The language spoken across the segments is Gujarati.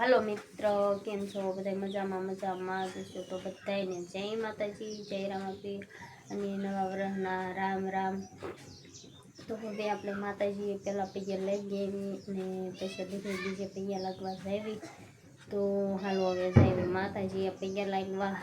હાલો મિત્ર, કેમ છો? બધા મજામાં મજામાં. જશો તો બધાને જય માતાજી, જય રામાપીર અને નવા વ્રહના રામ રામ. તો હવે આપણે માતાજીએ પહેલાં પૈયા લઈ ગઈ અને પછી બીજે બીજે પૈયા લાગવા જાવી તો હાલો હવે જાય માતાજીએ પૈયા લાગવા.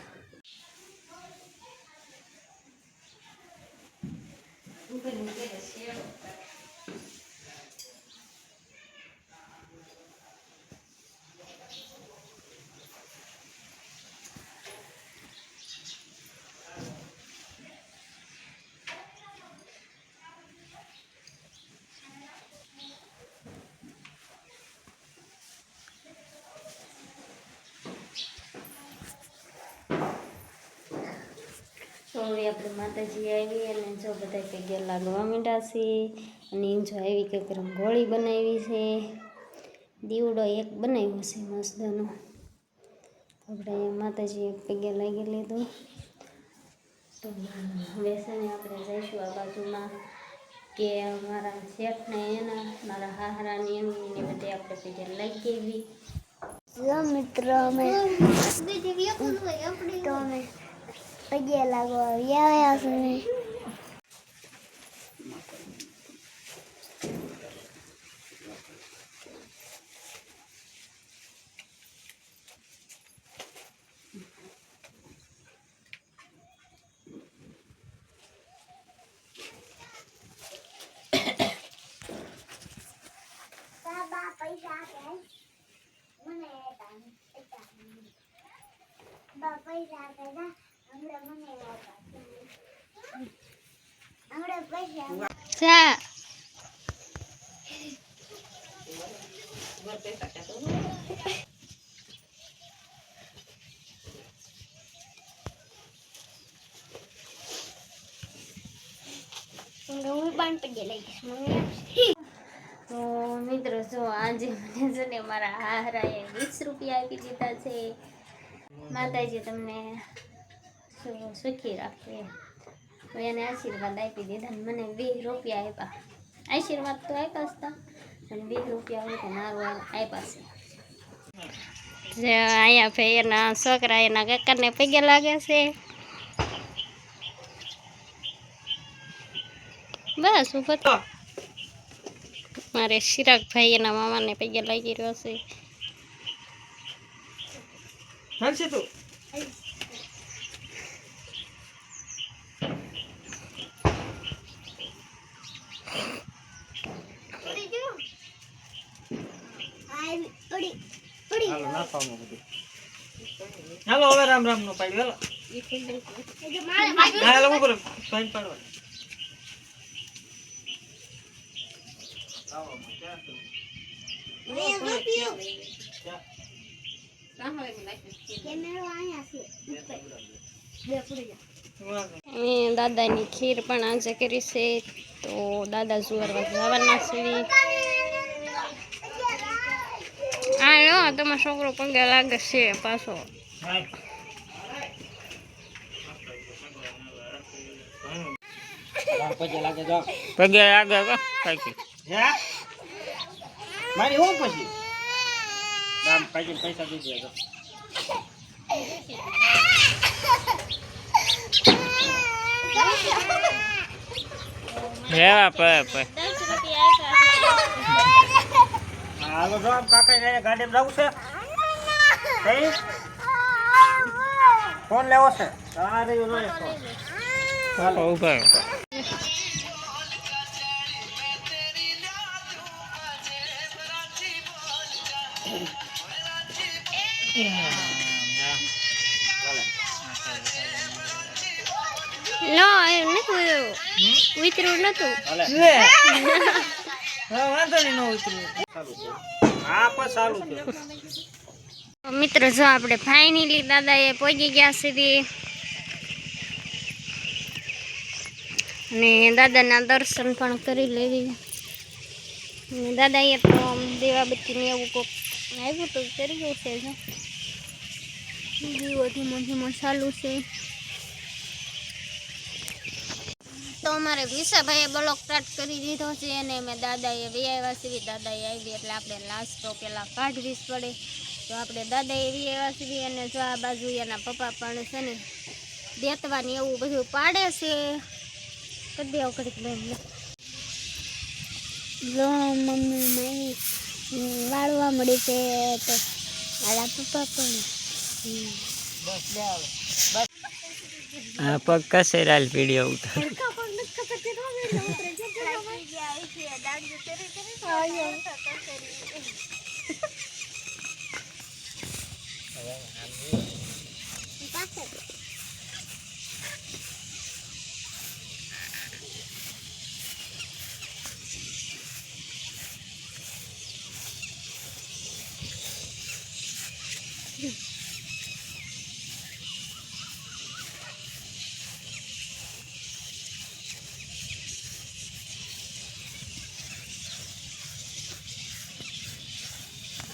તો હવે આપણે માતાજી આવી અને જો બધા પૈયા લાગવા માંડ્યા છે અને જો આવી કંઈક રંગોળી બનાવી છે. દીવડો એક બનાવ્યો છે મસ્તનો. આપણે માતાજીએ પગે લાગી લીધું. તો હવે છે ને આપણે જઈશું આ બાજુમાં કે મારા શેઠને એના મારા હાહરાની એમની બધે આપણે પગે લાગી જો મિત્રો અમે તો અમે પગે લાગવા આવ્યા છે બાબા પૈસા આપે મને બા પૈસા આપે ના હમણાં મને તો મિત્રો જો આજે મને છે ને મારા હારાએ વીસ રૂપિયા આપી દીધા છે માતાજી તમને શું સુખી રાખે તો એને આશીર્વાદ આપી દીધા અને મને વીસ રૂપિયા આપ્યા. આશીર્વાદ તો આપ્યા હતા અને વીસ રૂપિયા હોય તો મારું આપ્યા છે. જે અહીંયા ભાઈ એના છોકરા એના કાકાને પગે લાગે છે. બસ ઉપર. મારે ચિરાગભાઈ એના મામાને પગે લાગી રહ્યો છે. તું પડી જો આ પડી પડી હાલો નાખવાનું બધું. હાલો હવે રામ રામ નો પાડ્યું એટલે મારે હાલો હાલો ઉપર સાઈન પાડવા. મેં રૂપિયો કેમેરો અહીંયા છે. ઉપર બે પડી જા અમે દાદાની ખીર પણ આજે કરી છે તો દાદા સુવરવા જવાના છે. લો તમારો છોકરો પગે લાગે છે પાછો. પગે આગળ પાકી મારી હું પછી? દામ પાકી પૈસા દીધી પે પે. હાલો જો આમ કાકા ને ગાડીમાં જવું છે. ફોન લેવો છે? તારે જોઈએ ફોન ચાલો ઊભા લો એમ નથી. વિતરું નતું. લે હા. વાંધો નહીં નો ઉતરું. હા પણ ચાલુ મિત્રો જો આપણે ફાઇનલી એ પહોંચી ગયા સુધી. અને દાદાના દર્શન પણ કરી લેવી. અને દાદાએ તો આમ દેવાબત્તી ને એવું કોક આવ્યું તો કરી ગયું છે દીવો ધીમો ધીમો ચાલુ છે. તો અમારે વિશાભાઈએ બ્લોક સ્ટાર્ટ કરી દીધો છે અને મેં દાદાએ વે સીવી દાદાએ આવી એટલે આપણે લાસ્ટ તો પહેલાં કાઢવી જ પડે. તો આપણે દાદાએ એવી સીવી સુધી અને જો આ બાજુ એના પપ્પા પણ છે ને દેતવાની એવું બધું પાડે છે. કરી દે ઘડીક બેન જો મમ્મી મારી વાળવા મળી છે તો મારા પપ્પા પણ. બસ બે આવે હા પગ કસે રાલ પીડિયો ઉતાર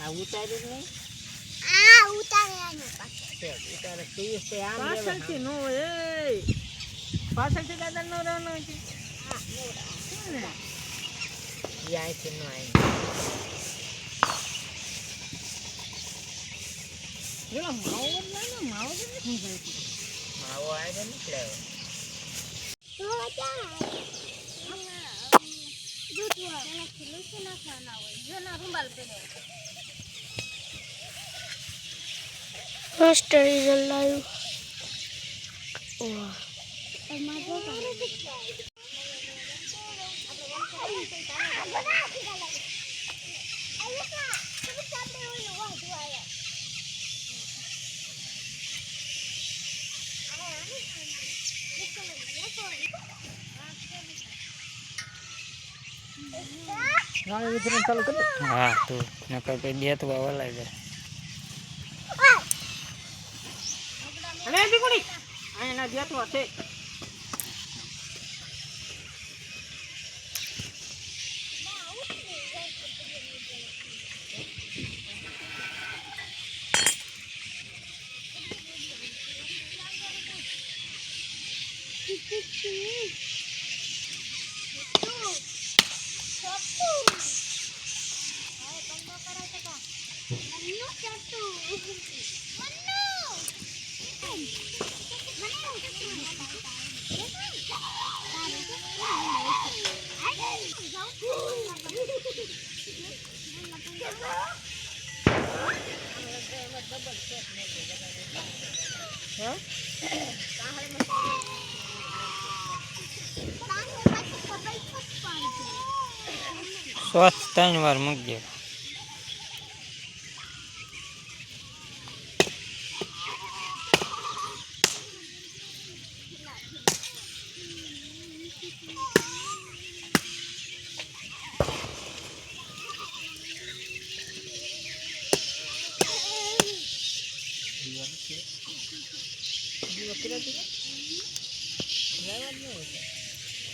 આ ઉતાર્યું નહીં. આ ઉતારે આને પાછળ. ઉતારે તે આમ પાછળથી નો એ. પાછળથી દાદા નો રહેવાનો છે. ઈ અહીંથી નો આઈ પેલા માવો બદલાય માવો કે શું થાય માવો આવ્યો નીકળે તો ક્યાં દૂધ વાળા ના નાખવાના હોય જો ના રૂમાલ પડ્યો ફર્સ્ટ રિઝલ્ટ આવ્યું હા તો ચાલુ કઈ દે તો નકર પછી દેતવા વલાઈ જાય અને દીકુડી અહીંના દેતવા છે સ્વચ્છ ત્રણ વાર મૂકજે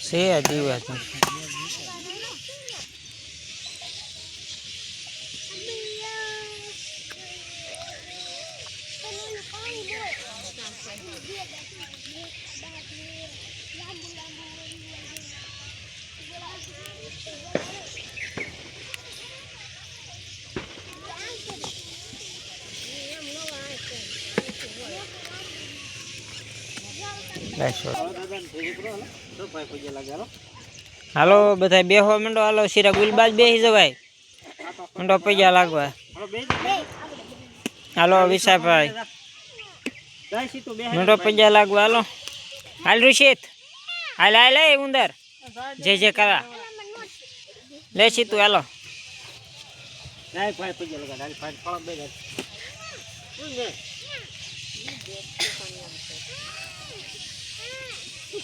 છે દીવા તું હાલો બધા બેહો મંડો. હાલો સિરા ગુલબાજ બેસી જવાય મંડો પૈયા લાગવા. હાલો વિશાભાઈ મંડો પૈયા લાગવા, હાલો. હાલ ઋષિત. હાલ હાલ એ ઉંદર. જય જય કરા લે સીતું હાલો.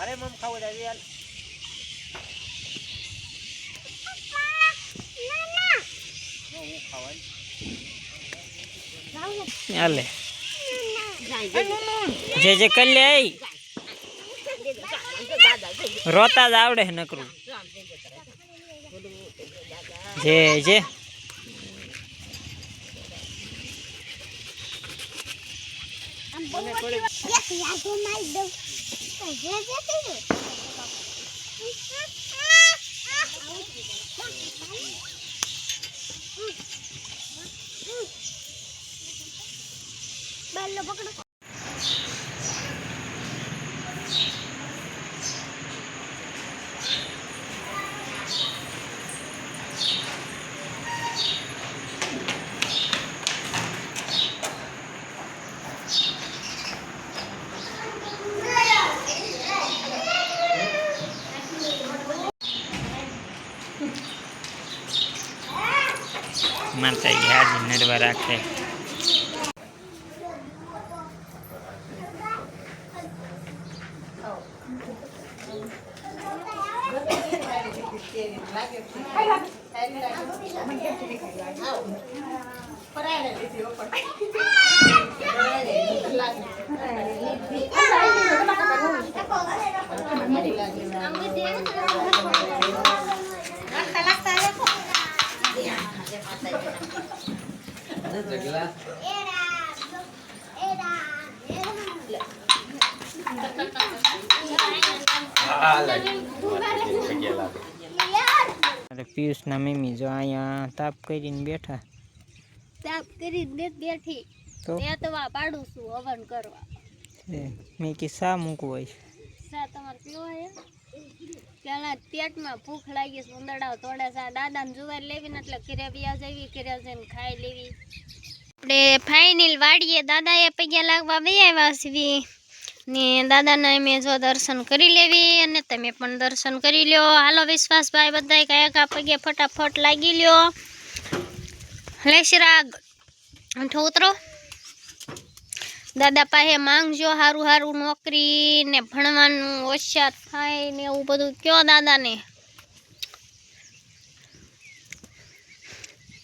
અરે મમ ખાવું જાય હાલે જે જે કરી લે. રોતા જ આવડે નકરું. જે જે. યાદો મારી દઉં જે જે થયું બેલો પકડો. રાખે અરે પિયુષના મમ્મી જો અહીંયા તાપ કરીને બેઠા. તાપ કરીને બેઠી. તો? તે તો વા પાડું છું હવન કરવા. મેં કી શા મૂકવું હોય? સા તમારે પીવો હે પેલા પેટમાં ભૂખ લાગી થોડા તોડે છે. દાદાને જુવાર લેવી ને એટલે કિરેબિયા જેવી, ઘરે જઈને ખાઈ લેવી. આપણે ફાઇનલ વાડીએ દાદાએ પૈયા લાગવા બે આવ્યા છીએ. ને દાદાના મેં જો દર્શન કરી લેવી અને તમે પણ દર્શન કરી લ્યો. હાલો વિશ્વાસભાઈ બધાય કયા કા પગે ફટાફટ લાગી લ્યો. લેશરાગ હેઠો ઉતરો. દાદા પાસે માંગજો હારું સારું નોકરી ને ભણવાનું હોશિયાર થાય ને એવું બધું. કયો દાદાને?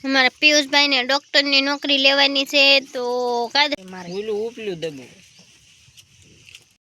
અમારા પિયુષભાઈને ડૉક્ટરની નોકરી લેવાની છે તો કાયદે મારે ઉપલું દબું